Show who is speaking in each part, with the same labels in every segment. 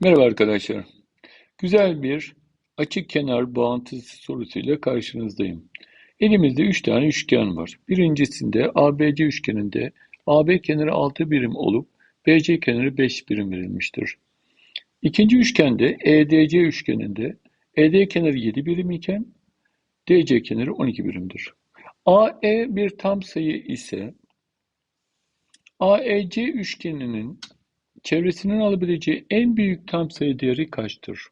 Speaker 1: Merhaba arkadaşlar. Güzel bir açık kenar bağıntısı sorusuyla karşınızdayım. Elimizde 3 tane üçgen var. Birincisinde ABC üçgeninde AB kenarı 6 birim olup BC kenarı 5 birim verilmiştir. İkinci üçgende EDC üçgeninde ED kenarı 7 birim iken DC kenarı 12 birimdir. AE bir tam sayı ise AEC üçgeninin çevresinin alabileceği en büyük tam sayı değeri kaçtır?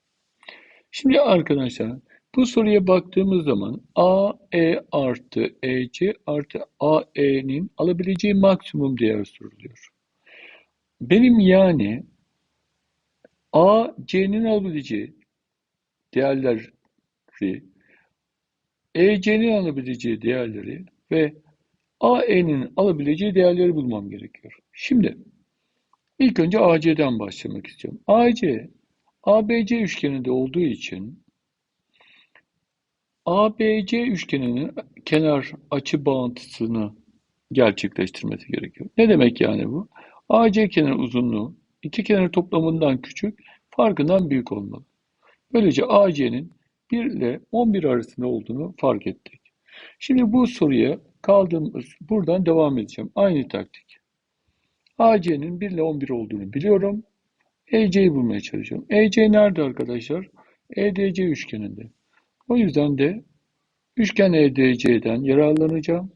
Speaker 1: Şimdi arkadaşlar bu soruya baktığımız zaman AE artı EC artı AE'nin alabileceği maksimum değer soruluyor. Benim yani AC'nin alabileceği değerleri, EC'nin alabileceği değerleri ve AE'nin alabileceği değerleri bulmam gerekiyor. Şimdi İlk önce AC'den başlamak istiyorum. AC, ABC üçgeninde olduğu için ABC üçgeninin kenar açı bağıntısını gerçekleştirmesi gerekiyor. Ne demek yani bu? AC kenar uzunluğu iki kenar toplamından küçük, farkından büyük olmalı. Böylece AC'nin 1 ile 11 arasında olduğunu fark ettik. Şimdi bu soruya kaldığımız buradan devam edeceğim. Aynı taktik. AC'nin 1 ile 11 olduğunu biliyorum. EC'yi bulmaya çalışıyorum. EC nerede arkadaşlar? EDC üçgeninde. O yüzden de üçgen EDC'den yararlanacağım.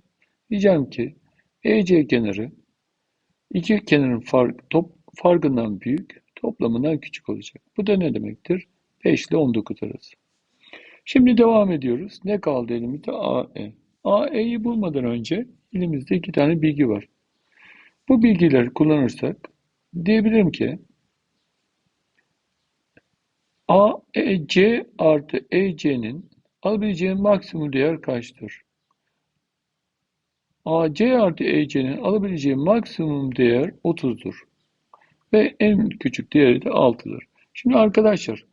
Speaker 1: Diyeceğim ki EC kenarı iki kenarın fark, top, farkından büyük, toplamından küçük olacak. Bu da ne demektir? 5 ile 19 arası. Şimdi devam ediyoruz. Ne kaldı elimizde? AE. AE'yi bulmadan önce elimizde iki tane bilgi var. Bu bilgileri kullanırsak diyebilirim ki AEC artı EC'nin alabileceği maksimum değer kaçtır? AC artı EC'nin alabileceği maksimum değer 30'dur. Ve en küçük değeri de 6'dır. Şimdi arkadaşlar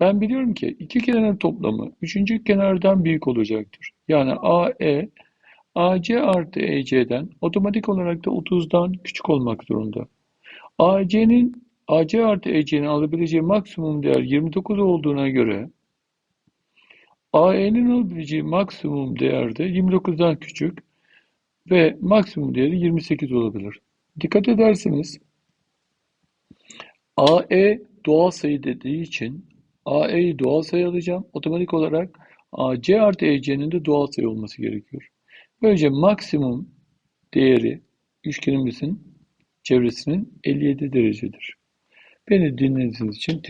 Speaker 1: ben biliyorum ki iki kenarın toplamı üçüncü kenardan büyük olacaktır. Yani AE AC artı EC'den otomatik olarak da 30'dan küçük olmak zorunda. AC'nin AC artı EC'nin alabileceği maksimum değer 29 olduğuna göre AE'nin alabileceği maksimum değer de 29'dan küçük ve maksimum değeri 28 olabilir. Dikkat ederseniz AE doğal sayı dediği için AE'yi doğal sayı alacağım. Otomatik olarak AC artı EC'nin de doğal sayı olması gerekiyor. Böylece maksimum değeri üçgenimizin çevresinin 57 derecedir. Beni dinlediğiniz için teşekkür